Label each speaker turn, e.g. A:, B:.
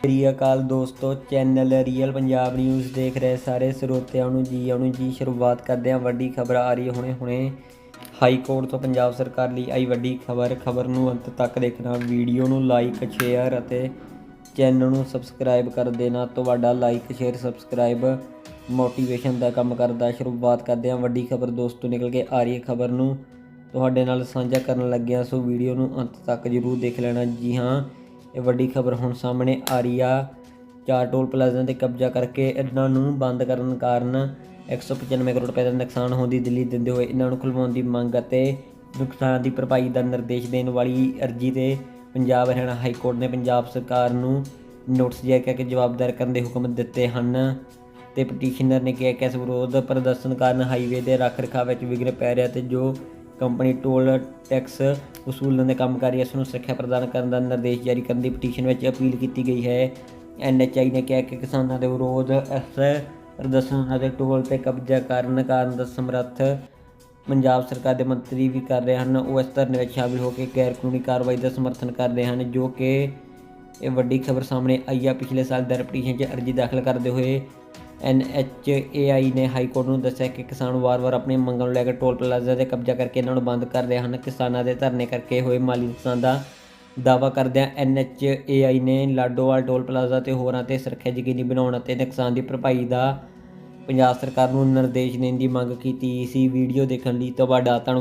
A: ਸ੍ਰੀ ਅਕਾਲ ਦੋਸਤੋ, channel real Punjab news ਦੇਖ ਰਹੇ ਸਾਰੇ ਸਰੋਤਿਆਂ ਨੂੰ ਜੀ ਆਉਣ ਜੀ ਸ਼ੁਰੂਆਤ ਕਰਦੇ ਹਾਂ। ਵੱਡੀ ਖਬਰ ਆ ਰਹੀ ਹੈ ਹੁਣੇ ਹੁਣੇ। ਹਾਈ ਕੋਰਟ ਤੋਂ ਪੰਜਾਬ ਸਰਕਾਰ ਲਈ ਆਈ ਵੱਡੀ ਖਬਰ। ਖਬਰ ਨੂੰ ਅੰਤ ਤੱਕ ਦੇਖਣਾ ਵੀਡੀਓ ਨੂੰ ਲਾਈਕ ਸ਼ੇਅਰ ਅਤੇ ਚੈਨਲ ਨੂੰ ਸਬਸਕ੍ਰਾਈਬ ਕਰ ਦੇਣਾ। ਤੁਹਾਡਾ ਲਾਈਕ ਸ਼ੇਅਰ ਸਬਸਕ੍ਰਾਈਬ ਮੋਟੀਵੇਸ਼ਨ ਦਾ ਕੰਮ ਕਰਦਾ। ਸ਼ੁਰੂਆਤ ਕਰਦੇ ਹਾਂ। ਵੱਡੀ ਖਬਰ ਦੋਸਤੋ, ਨਿਕਲ ਕੇ ਆ ਰਹੀ ਹੈ ਖਬਰ ਨੂੰ। ਤੁਹਾਡੇ ਨਾਲ ਸਾਂਝਾ ਕਰਨ ਲੱਗਿਆ, ਸੋ ਵੀਡੀਓ ਨੂੰ ਅੰਤ ਤੱਕ ਜ਼ਰੂਰ ਦੇਖ ਲੈਣਾ। ਜੀ ਹਾਂ ਇਹ ਵੱਡੀ ਖਬਰ ਹੁਣ ਸਾਹਮਣੇ ਆ ਰਹੀ ਆ। ਚਾਰ ਟੋਲ ਪਲਾਜ਼ਾ ਤੇ ਕਬਜ਼ਾ ਕਰਕੇ ਇਹਨਾਂ ਨੂੰ ਬੰਦ ਕਰਨ ਕਾਰਨ 195 ਕਰੋੜ ਰੁਪਏ ਦਾ ਨੁਕਸਾਨ ਹੋਣ ਦੀ ਦਿੱਲੀ ਦਿੰਦੇ ਹੋਏ ਇਹਨਾਂ ਨੂੰ ਖੁਲਵਾਉਣ ਦੀ ਮੰਗ ਅਤੇ ਨੁਕਸਾਨ ਦੀ ਭਰਪਾਈ ਦਾ ਨਿਰਦੇਸ਼ ਦੇਣ ਵਾਲੀ ਅਰਜੀ ਤੇ ਪੰਜਾਬ ਹਰਿਆਣਾ ਹਾਈ ਕੋਰਟ ਨੇ ਪੰਜਾਬ ਸਰਕਾਰ ਨੂੰ ਨੋਟਿਸ ਜਾਰੀ ਕਰਕੇ ਜਵਾਬਦਾਰ ਕਰਨ ਦੇ ਹੁਕਮ ਦਿੱਤੇ ਹਨ ਤੇ ਪਟੀਸ਼ਨਰ ਨੇ ਕਿਹਾ ਕਿ ਇਸ ਵਿਰੋਧ ਪ੍ਰਦਰਸ਼ਨ ਕਾਰਨ ਹਾਈਵੇ ਦੇ ਰੱਖ ਰਖਾਅ ਵਿੱਚ ਵਿਘਨ ਪੈ ਰਿਹਾ ਤੇ ਜੋ ਕੰਪਨੀ ਟੋਲ ਟੈਕਸ ਵਸੂਲਣ ਦੇ ਕੰਮ ਕਰ ਰਹੀ ਹੈ ਇਸ ਨੂੰ ਸੁਰੱਖਿਆ ਪ੍ਰਦਾਨ ਕਰਨ ਦਾ ਨਿਰਦੇਸ਼ ਜਾਰੀ ਕਰਨ ਦੀ ਪਟੀਸ਼ਨ ਵਿੱਚ ਅਪੀਲ ਕੀਤੀ ਗਈ ਹੈ। ਐਨਐਚਆਈ ਨੇ ਕਿਹਾ ਕਿ ਕਿਸਾਨਾਂ ਦੇ ਵਿਰੋਧ ਇਸ ਪ੍ਰਦਰਸ਼ਨ ਅਤੇ ਟੋਲ ਤੇ ਕਬਜ਼ਾ ਕਰਨ ਕਾਰਨ ਦਾ ਸਮਰੱਥ ਪੰਜਾਬ ਸਰਕਾਰ ਦੇ ਮੰਤਰੀ ਵੀ ਕਰ ਰਹੇ ਹਨ। ਉਹ ਇਸ ਧਰਨੇ ਵਿੱਚ ਸ਼ਾਮਿਲ ਹੋ ਕੇ ਗੈਰ ਕਾਨੂੰਨੀ ਕਾਰਵਾਈ ਦਾ ਸਮਰਥਨ ਕਰ ਰਹੇ ਹਨ, ਜੋ ਕਿ ਇਹ ਵੱਡੀ ਖਬਰ ਸਾਹਮਣੇ ਆਈ ਆ। ਪਿਛਲੇ ਸਾਲ ਦਰ ਪਟੀਸ਼ਨ 'ਚ ਅਰਜੀ ਦਾਖਲ ਕਰਦੇ ਹੋਏ ਐਨਐਚਏਆਈ ਨੇ ਹਾਈ ਕੋਰਟ ਨੂੰ ਦੱਸਿਆ ਕਿ ਕਿਸਾਨ ਵਾਰ-ਵਾਰ ਆਪਣੀਆਂ ਮੰਗਾਂ ਨੂੰ ਲੈ ਕੇ ਟੋਲ ਪਲਾਜ਼ਾ ਤੇ ਕਬਜ਼ਾ ਕਰਕੇ ਇਹਨਾਂ ਨੂੰ ਬੰਦ ਕਰ ਰਹੇ ਹਨ। ਕਿਸਾਨਾਂ ਦੇ ਧਰਨੇ ਕਰਕੇ ਹੋਏ ਮਾਲੀ ਨੁਕਸਾਨ ਦਾ ਦਾਅਵਾ ਕਰਦਿਆਂ ਐਨਐਚਏਆਈ ਨੇ ਲਾਡੋਵਾਲ ਟੋਲ ਪਲਾਜ਼ਾ ਤੇ ਹੋਰਾਂ ਤੇ ਸੁਰੱਖਿਆ ਯਕੀਨੀ ਬਣਾਉਣ ਅਤੇ ਨੁਕਸਾਨ ਦੀ ਭਰਪਾਈ ਦਾ ਪੰਜਾਬ ਸਰਕਾਰ ਨੂੰ ਨਿਰਦੇਸ਼ ਦੇਣ ਦੀ ਮੰਗ ਕੀਤੀ ਸੀ। ਵੀਡੀਓ ਦੇਖਣ ਲਈ ਤੁਹਾਡਾ ਧੰਨਵਾਦ।